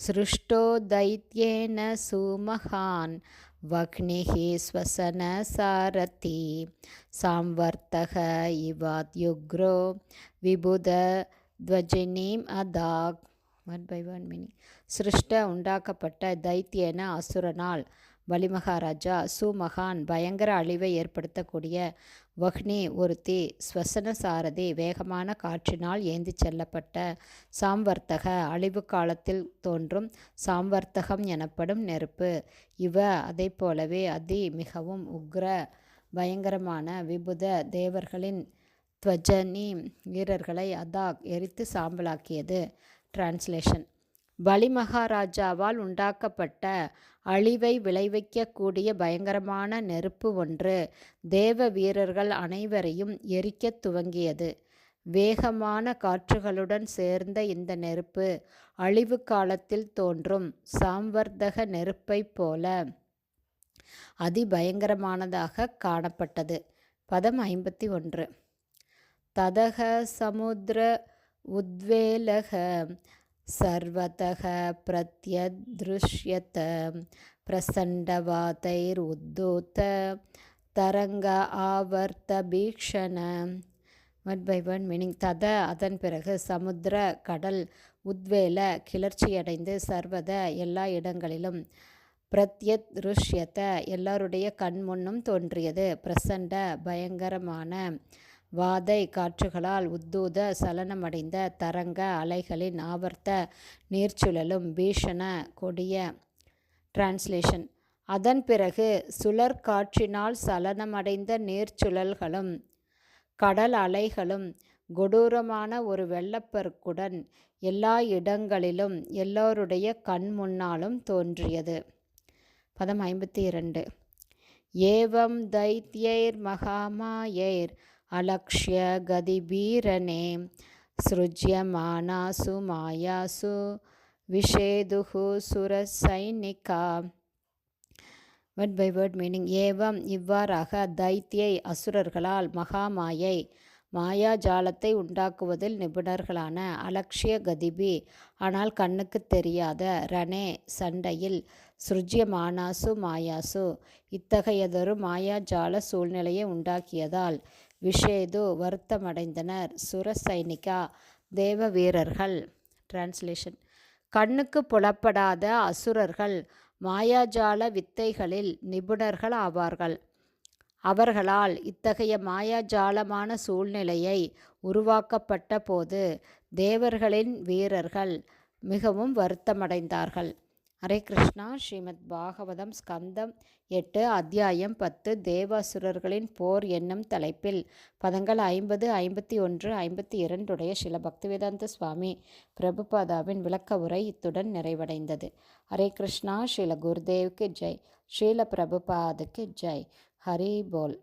सृष्टो दैत्येन सुमहान् वह्निः श्वसनसारथि सांवर्तः इवाद्युग्रो विबुधध्वजिनीम् अदाक् one by one mini சிருஷ்ட உண்டாக்கப்பட்ட தைத்தியன அசுரனால் பலிமகாராஜா சுமகான் பயங்கர அழிவை ஏற்படுத்தக்கூடிய வஹ்னி ஒருத்தி ஸ்வசன சாரதி வேகமான காற்றினால் ஏந்தி செல்லப்பட்ட சாம்வர்த்தக அழிவு காலத்தில் தோன்றும் சாம்வர்த்தகம் எனப்படும் நெருப்பு. இவ அதை போலவே அதி மிகவும் உக்ர பயங்கரமான விபுத தேவர்களின் துவஜனி வீரர்களை அதாக் எரித்து சாம்பலாக்கியது. டிரான்ஸ்லேஷன் பலிமகாராஜாவால் உண்டாக்கப்பட்ட அழிவை விளைவிக்கக்கூடிய பயங்கரமான நெருப்பு ஒன்று தேவ வீரர்கள் அனைவரையும் எரிக்கத் துவங்கியது. வேகமான காற்றுகளுடன் சேர்ந்த இந்த நெருப்பு அழிவு காலத்தில் தோன்றும் சாம்வர்த்தக நெருப்பைப் போல அதிபயங்கரமானதாக காணப்பட்டது. பதம் ஐம்பத்தி ஒன்று. ததக சமுத்திர உத்வேலக सर्वतः प्रत्यदृश्यत प्रचण्डवातैरुद्धूत தரங்க ஆவர்த்த பீக்ஷண ஒன் பை ஒன் மீனிங் தத அதன் பிறகு சமுத்திர கடல் உத்வேல கிளர்ச்சியடைந்து சர்வத எல்லா இடங்களிலும் பிரத்யத் ருஷ்யத்த எல்லாருடைய கண் முன்னும் தோன்றியது பிரசண்ட பயங்கரமான வாதை காற்றுகளால் உத்தூத சலனமடைந்த தரங்க அலைகளின் ஆவர்த்த நீர்ச்சுழலும் பீஷண கொடிய டிரான்ஸ்லேஷன். அதன் பிறகு சுழற் காற்றினால் சலனமடைந்த நீர்ச்சுழல்களும் கடல் அலைகளும் கொடூரமான ஒரு வெள்ளப்பெருக்குடன் எல்லா இடங்களிலும் எல்லோருடைய கண் முன்னாலும் தோன்றியது. பதம் ஐம்பத்தி இரண்டு. ஏவம் தைத்யைர் மகாமாயைர் अलक्ष्य गदिबीरने सृज्यमानासु मायासु विषेदुः सुरसैनिका வேர்ட் பை வேர்ட் மீனிங் ஏவம் இவ்வாறாக தைத்தியை அசுரர்களால் மகாமாயை மாயாஜாலத்தை உண்டாக்குவதில் நிபுணர்களான அலக்ஷிய கதிபி ஆனால் கண்ணுக்கு தெரியாத ரணே சண்டையில் சுருஜ்யமானாசு மாயாசு இத்தகையதொரு மாயாஜால சூழ்நிலையை உண்டாக்கியதால் விஷேது வருத்தமடைந்தனர். சுரசைனிகா தேவ வீரர்கள் டிரான்ஸ்லேஷன் கண்ணுக்கு புலப்படாத அசுரர்கள் மாயாஜால வித்தைகளில் நிபுணர்கள் ஆவார்கள். அவர்களால் இத்தகைய மாயாஜாலமான சூழ்நிலையை உருவாக்கப்பட்ட போது தேவர்களின் வீரர்கள் மிகவும் வருத்தமடைந்தார்கள். ஹரே கிருஷ்ணா. ஸ்ரீமத் பாகவதம் ஸ்கந்தம் எட்டு அத்தியாயம் பத்து தேவாசுரர்களின் போர் என்னும் தலைப்பில். பதங்கள் ஐம்பது ஐம்பத்தி ஒன்று ஐம்பத்தி இரண்டுடைய சில பக்திவேதாந்த சுவாமி பிரபுபாதாவின் விளக்க உரை இத்துடன் நிறைவடைந்தது. ஹரே கிருஷ்ணா. ஸ்ரீல குருதேவுக்கு ஜெய். ஸ்ரீல பிரபுபாதுக்கு ஜெய். ஹரி போல்.